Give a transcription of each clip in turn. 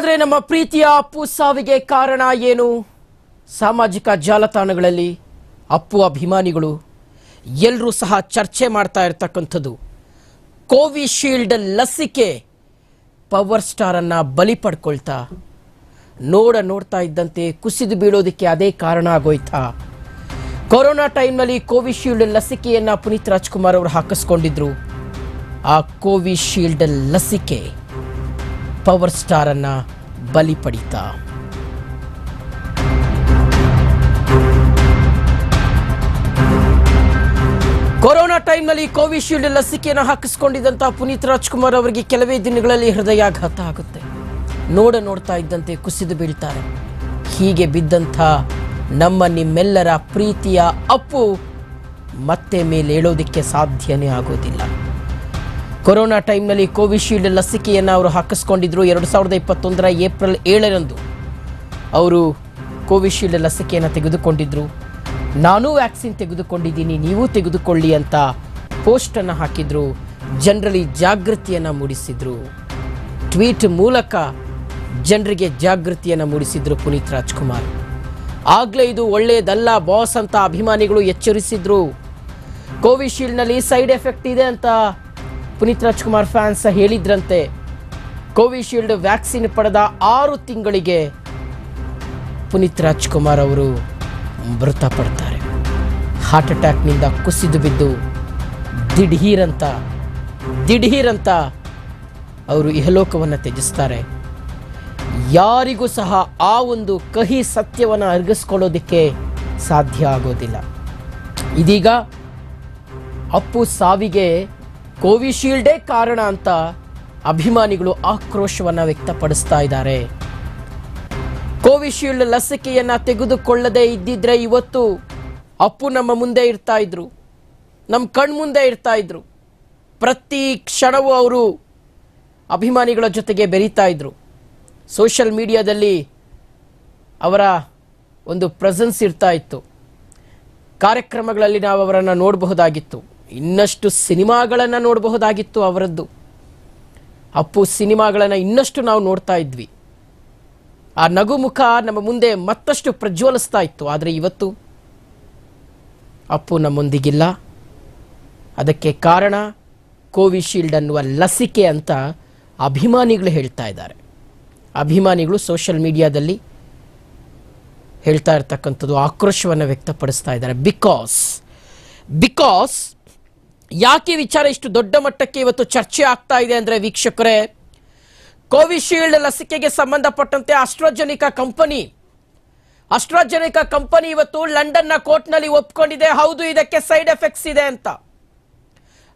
ಹಾಗಾದ್ರೆ ನಮ್ಮ ಪ್ರೀತಿಯ ಅಪ್ಪು ಸಾವಿಗೆ ಕಾರಣ ಏನು? ಸಾಮಾಜಿಕ ಜಾಲತಾಣಗಳಲ್ಲಿ ಅಪ್ಪು ಅಭಿಮಾನಿಗಳು ಎಲ್ಲರೂ ಸಹ ಚರ್ಚೆ ಮಾಡ್ತಾ ಇರ್ತಕ್ಕಂಥದ್ದು. ಕೋವಿಶೀಲ್ಡ್ ಲಸಿಕೆ ಪವರ್ ಸ್ಟಾರನ್ನು ಬಲಿ ಪಡ್ಕೊಳ್ತಾ, ನೋಡ ನೋಡ್ತಾ ಇದ್ದಂತೆ ಕುಸಿದು ಬೀಳೋದಕ್ಕೆ ಅದೇ ಕಾರಣ ಆಗೋಯ್ತಾ? ಕೊರೋನಾ ಟೈಮ್ನಲ್ಲಿ ಕೋವಿಶೀಲ್ಡ್ ಲಸಿಕೆಯನ್ನು ಪುನೀತ್ ರಾಜ್ಕುಮಾರ್ ಅವರು ಹಾಕಿಸ್ಕೊಂಡಿದ್ರು. ಆ ಕೋವಿಶೀಲ್ಡ್ ಲಸಿಕೆ ಪವರ್ ಸ್ಟಾರ್ ಅನ್ನ ಬಲಿ ಪಡಿತಾ. ಕೊರೋನಾ ಟೈಮ್ನಲ್ಲಿ ಕೋವಿಶೀಲ್ಡ್ ಲಸಿಕೆಯನ್ನು ಹಾಕಿಸಿಕೊಂಡಿದ್ದಂತಹ ಪುನೀತ್ ರಾಜ್ಕುಮಾರ್ ಅವರಿಗೆ ಕೆಲವೇ ದಿನಗಳಲ್ಲಿ ಹೃದಯಾಘಾತ ಆಗುತ್ತೆ. ನೋಡ ನೋಡ್ತಾ ಇದ್ದಂತೆ ಕುಸಿದು ಬೀಳ್ತಾರೆ. ಹೀಗೆ ಬಿದ್ದಂಥ ನಮ್ಮ ನಿಮ್ಮೆಲ್ಲರ ಪ್ರೀತಿಯ ಅಪ್ಪು ಮತ್ತೆ ಮೇಲೇಳೋದಕ್ಕೆ ಸಾಧ್ಯನೇ ಆಗೋದಿಲ್ಲ. ಕೊರೋನಾ ಟೈಮ್ನಲ್ಲಿ ಕೋವಿಶೀಲ್ಡ್ ಲಸಿಕೆಯನ್ನು ಅವರು ಹಾಕಿಸ್ಕೊಂಡಿದ್ರು. ಎರಡು ಸಾವಿರದ ಇಪ್ಪತ್ತೊಂದರ ಏಪ್ರಿಲ್ ಏಳರಂದು ಅವರು ಕೋವಿಶೀಲ್ಡ್ ಲಸಿಕೆಯನ್ನು ತೆಗೆದುಕೊಂಡಿದ್ರು. ನಾನೂ ವ್ಯಾಕ್ಸಿನ್ ತೆಗೆದುಕೊಂಡಿದ್ದೀನಿ, ನೀವು ತೆಗೆದುಕೊಳ್ಳಿ ಅಂತ ಪೋಸ್ಟನ್ನು ಹಾಕಿದ್ರು. ಜನರಲ್ಲಿ ಜಾಗೃತಿಯನ್ನು ಮೂಡಿಸಿದ್ರು. ಟ್ವೀಟ್ ಮೂಲಕ ಜನರಿಗೆ ಜಾಗೃತಿಯನ್ನು ಮೂಡಿಸಿದ್ರು ಪುನೀತ್ ರಾಜ್ಕುಮಾರ್. ಆಗಲೇ ಇದು ಒಳ್ಳೆಯದಲ್ಲ ಬಾಸ್ ಅಂತ ಅಭಿಮಾನಿಗಳು ಎಚ್ಚರಿಸಿದ್ರು. ಕೋವಿಶೀಲ್ಡ್ನಲ್ಲಿ ಸೈಡ್ ಎಫೆಕ್ಟ್ ಇದೆ ಅಂತ ಪುನೀತ್ ರಾಜ್ಕುಮಾರ್ ಫ್ಯಾನ್ಸ್ ಹೇಳಿದ್ರಂತೆ, ಕೋವಿಶೀಲ್ಡ್ ವ್ಯಾಕ್ಸಿನ್ ಪಡೆದ ಆರು ತಿಂಗಳಿಗೆ ಪುನೀತ್ ರಾಜ್ಕುಮಾರ್ ಅವರು ಮೃತಪಡ್ತಾರೆ. ಹಾರ್ಟ್ ಅಟ್ಯಾಕ್ನಿಂದ ಕುಸಿದು ಬಿದ್ದು ದಿಢೀರಂತ ದಿಢೀರಂತ ಅವರು ಇಹಲೋಕವನ್ನು ತ್ಯಜಿಸ್ತಾರೆ. ಯಾರಿಗೂ ಸಹ ಆ ಒಂದು ಕಹಿ ಸತ್ಯವನ್ನು ಅರಗಿಸ್ಕೊಳ್ಳೋದಕ್ಕೆ ಸಾಧ್ಯ ಆಗೋದಿಲ್ಲ. ಇದೀಗ ಅಪ್ಪು ಸಾವಿಗೆ ಕೋವಿಶೀಲ್ಡೇ ಕಾರಣ ಅಂತ ಅಭಿಮಾನಿಗಳು ಆಕ್ರೋಶವನ್ನು ವ್ಯಕ್ತಪಡಿಸ್ತಾ ಇದ್ದಾರೆ. ಕೋವಿಶೀಲ್ಡ್ ಲಸಿಕೆಯನ್ನ ತೆಗೆದುಕೊಳ್ಳದೆ ಇದ್ದಿದ್ರೆ ಇವತ್ತು ಅಪ್ಪು ನಮ್ಮ ಮುಂದೆ ಇರ್ತಾ ಇದ್ರು. ನಮ್ಮ ಕಣ್ಮುಂದೆ ಇರ್ತಾ ಇದ್ರು. ಪ್ರತಿ ಕ್ಷಣವೂ ಅವರು ಅಭಿಮಾನಿಗಳ ಜೊತೆಗೆ ಬೆರೀತಾ ಇದ್ರು. ಸೋಷಿಯಲ್ ಮೀಡಿಯಾದಲ್ಲಿ ಅವರ ಒಂದು ಪ್ರೆಸೆನ್ಸ್ ಇರ್ತಾ ಇತ್ತು. ಕಾರ್ಯಕ್ರಮಗಳಲ್ಲಿ ನಾವು ಅವರನ್ನು ನೋಡಬಹುದಾಗಿತ್ತು. ಇನ್ನಷ್ಟು ಸಿನಿಮಾಗಳನ್ನು ನೋಡಬಹುದಾಗಿತ್ತು ಅವರದ್ದು. ಅಪ್ಪು ಸಿನಿಮಾಗಳನ್ನು ಇನ್ನಷ್ಟು ನಾವು ನೋಡ್ತಾ ಇದ್ವಿ. ಆ ನಗುಮುಖ ನಮ್ಮ ಮುಂದೆ ಮತ್ತಷ್ಟು ಪ್ರಜ್ವಲಿಸ್ತಾ ಇತ್ತು. ಆದರೆ ಇವತ್ತು ಅಪ್ಪು ನಮ್ಮೊಂದಿಗಿಲ್ಲ. ಅದಕ್ಕೆ ಕಾರಣ ಕೋವಿಶೀಲ್ಡ್ ಅನ್ನುವ ಲಸಿಕೆ ಅಂತ ಅಭಿಮಾನಿಗಳು ಹೇಳ್ತಾ ಇದ್ದಾರೆ. ಅಭಿಮಾನಿಗಳು ಸೋಷಿಯಲ್ ಮೀಡಿಯಾದಲ್ಲಿ ಹೇಳ್ತಾ ಇರ್ತಕ್ಕಂಥದ್ದು ಆಕ್ರೋಶವನ್ನು ವ್ಯಕ್ತಪಡಿಸ್ತಾ ಇದ್ದಾರೆ. ಬಿಕಾಸ್ ಬಿಕಾಸ್ ಯಾಕೆ ವಿಚಾರ ಇಷ್ಟು ದೊಡ್ಡ ಮಟ್ಟಕ್ಕೆ ಇವತ್ತು ಚರ್ಚೆ ಆಗ್ತಾ ಇದೆ ಅಂದರೆ ವೀಕ್ಷಕರೇ, ಕೋವಿಶೀಲ್ಡ್ ಲಸಿಕೆಗೆ ಸಂಬಂಧಪಟ್ಟಂತೆ ಅಸ್ಟ್ರಾಜೆನಿಕಾ ಕಂಪನಿ ಅಸ್ಟ್ರಾಜೆನಿಕಾ ಕಂಪನಿ ಇವತ್ತು ಲಂಡನ್ನ ಕೋರ್ಟ್ನಲ್ಲಿ ಒಪ್ಕೊಂಡಿದೆ. ಹೌದು, ಇದಕ್ಕೆ ಸೈಡ್ ಎಫೆಕ್ಟ್ಸ್ ಇದೆ ಅಂತ.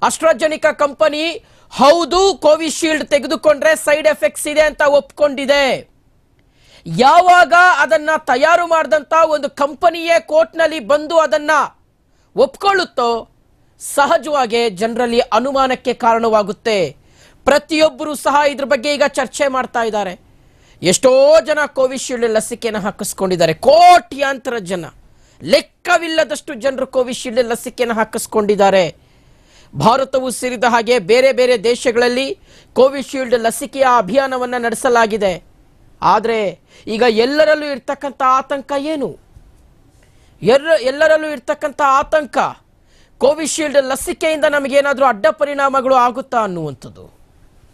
ಅಸ್ಟ್ರಾಜೆನಿಕಾ ಕಂಪನಿ, ಹೌದು, ಕೋವಿಶೀಲ್ಡ್ ತೆಗೆದುಕೊಂಡ್ರೆ ಸೈಡ್ ಎಫೆಕ್ಟ್ಸ್ ಇದೆ ಅಂತ ಒಪ್ಕೊಂಡಿದೆ. ಯಾವಾಗ ಅದನ್ನ ತಯಾರು ಮಾಡಿದಂತ ಒಂದು ಕಂಪನಿಯೇ ಕೋರ್ಟ್ನಲ್ಲಿ ಬಂದು ಅದನ್ನ ಒಪ್ಕೊಳ್ಳುತ್ತೋ ಸಹಜವಾಗಿ ಜನರಲ್ಲಿ ಅನುಮಾನಕ್ಕೆ ಕಾರಣವಾಗುತ್ತೆ. ಪ್ರತಿಯೊಬ್ಬರು ಸಹ ಇದ್ರ ಬಗ್ಗೆ ಈಗ ಚರ್ಚೆ ಮಾಡ್ತಾ ಇದ್ದಾರೆ. ಎಷ್ಟೋ ಜನ ಕೋವಿಶೀಲ್ಡ್ ಲಸಿಕೆಯನ್ನು ಹಾಕಿಸ್ಕೊಂಡಿದ್ದಾರೆ. ಕೋಟ್ಯಾಂತರ ಜನ. ಲೆಕ್ಕವಿಲ್ಲದಷ್ಟು ಜನರು ಕೋವಿಶೀಲ್ಡ್ ಲಸಿಕೆಯನ್ನು ಹಾಕಿಸ್ಕೊಂಡಿದ್ದಾರೆ. ಭಾರತವು ಸೇರಿದ ಹಾಗೆ ಬೇರೆ ಬೇರೆ ದೇಶಗಳಲ್ಲಿ ಕೋವಿಶೀಲ್ಡ್ ಲಸಿಕೆಯ ಅಭಿಯಾನವನ್ನು ನಡೆಸಲಾಗಿದೆ. ಆದರೆ ಈಗ ಎಲ್ಲರಲ್ಲೂ ಇರ್ತಕ್ಕಂಥ ಆತಂಕ ಏನು? ಎಲ್ಲ ಎಲ್ಲರಲ್ಲೂ ಇರ್ತಕ್ಕಂಥ ಆತಂಕ ಕೋವಿಶೀಲ್ಡ್ ಲಸಿಕೆಯಿಂದ ನಮಗೇನಾದರೂ ಅಡ್ಡ ಪರಿಣಾಮಗಳು ಆಗುತ್ತಾ ಅನ್ನುವಂಥದ್ದು.